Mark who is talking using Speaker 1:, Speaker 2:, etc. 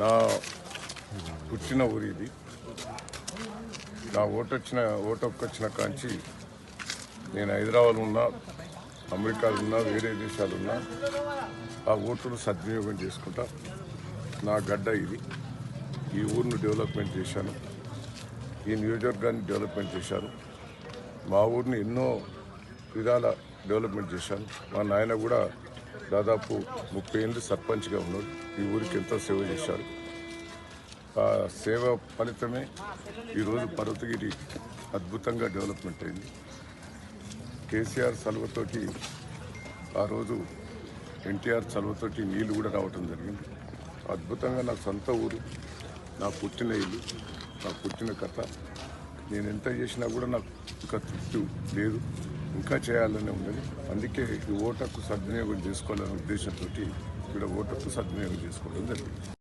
Speaker 1: నా పుట్టిన ఊరి ఇది నా ఓటు వచ్చిన ఓటు వచ్చిన కాంచి నేను హైదరాబాద్ ఉన్నా అమెరికాలో ఉన్నా వేరే దేశాలు ఉన్నా ఆ ఓటును సద్వినియోగం చేసుకుంటా నా గడ్డ ఇది. ఈ ఊరిని డెవలప్మెంట్ చేశాను. ఈ నియోజకవర్గాన్ని డెవలప్మెంట్ చేశాను. మా ఊరిని ఎన్నో విధాల డెవలప్మెంట్ చేశాను. మా నాయన కూడా దాదాపు ముప్పై ఏళ్ళు సర్పంచ్గా ఉన్నాడు. ఈ ఊరికి ఎంతో సేవ చేశారు ఆ సేవ ఫలితమే ఈరోజు పర్వతగిరి అద్భుతంగా డెవలప్మెంట్ అయింది. కేసీఆర్ సలవతోటి ఆ రోజు ఎన్టీఆర్ చలువతోటి నీళ్ళు కూడా రావటం జరిగింది. అద్భుతంగా నా సొంత ఊరు నా పుట్టిన ఇల్లు నా పుట్టిన కథ. నేను ఎంత చేసినా కూడా నాకు ఇంకా తృప్తి లేదు. ఇంకా చేయాలనే ఉన్నది. అందుకే ఈ ఓటకు సద్వినియోగం చేసుకోవాలనే ఉద్దేశంతో ఇక్కడ ఓటకు సద్వినియోగం చేసుకోవడం జరిగింది.